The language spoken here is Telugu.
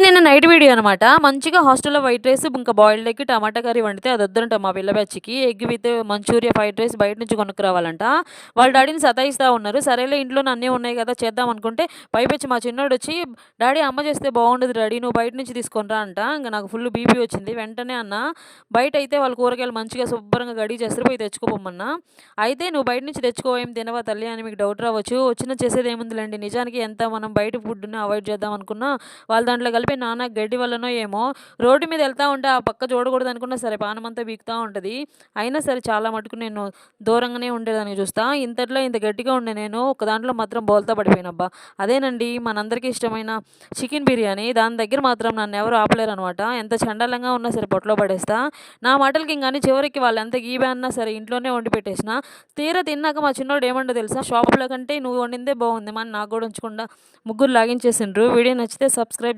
ಏನೇನೋ నైట్ వీడియో అనమాట మంచిగా హాస్టల్లో వైట్ రైస్ ఇంకా బాయిల్డ్ ఎగ్ టమాటా కర్రీ వండితే అది వద్దంట మా పిల్ల బ్యాచ్కి. Egg with manchurian fried rice బయట నుంచి కొనుక్కురావాలంట. వాళ్ళ డాడీని సతాయిస్తూ ఉన్నారు. సరేలే ఇంట్లో అన్నీ ఉన్నాయి కదా చేద్దాం అనుకుంటే పైపెచ్చి మా చిన్నోడు వచ్చి డాడీ అమ్మ చేస్తే బాగుండదు డాడీ నువ్వు బయట నుంచి తీసుకొనిరా అంట. ఇంకా నాకు ఫుల్ బీపీ వచ్చింది. వెంటనే అన్న బయట అయితే వాళ్ళ కూరగాయలు మంచిగా శుభ్రంగా గడి చేస్తారు పోయి తెచ్చుకోపోమన్నా అయితే నువ్వు బయట నుంచి తెచ్చుకో ఏం తినవా తల్లి అని మీకు డౌట్ రావచ్చు. వచ్చిన చేసేది ఏముందిలేండి. నిజానికి ఎంత మనం బయట ఫుడ్ని అవాయిడ్ చేద్దాం అనుకున్నా వాళ్ళ దాంట్లో కలిపి నాన్న గడ్డి వల్లనో ఏమో రోడ్డు మీద వెళ్తా ఉంటే ఆ పక్క చూడకూడదు అనుకున్నా సరే పానమంతా బీకుతూ ఉంటుంది. అయినా సరే చాలా మటుకు నేను దూరంగానే ఉండేదాన్ని చూస్తా. ఇంతట్లో ఇంత గట్టిగా ఉండే నేను ఒక దాంట్లో మాత్రం బోల్తా పడిపోయినబ్బా. అదేనండి మనందరికీ ఇష్టమైన చికెన్ బిర్యానీ. దాని దగ్గర మాత్రం నన్ను ఎవరు ఆపలేరు అనమాట ఎంత చండాలంగా ఉన్నా సరే పొట్టలో పడేస్తా. నా మాటలకి ఇంకాని చివరికి వాళ్ళు ఎంత గీబే అన్నా సరే ఇంట్లోనే వండి పెట్టేసిన. తీరా తిన్నాక మా చిన్నోడు ఏమండో తెలుసా? షాప్లో కంటే నువ్వు వండిందే బాగుంది. మన నాకు కూడా ఉంచకుండా ముగ్గురు లాగించేసిండ్రు. వీడియో నచ్చితే సబ్స్క్రైబ్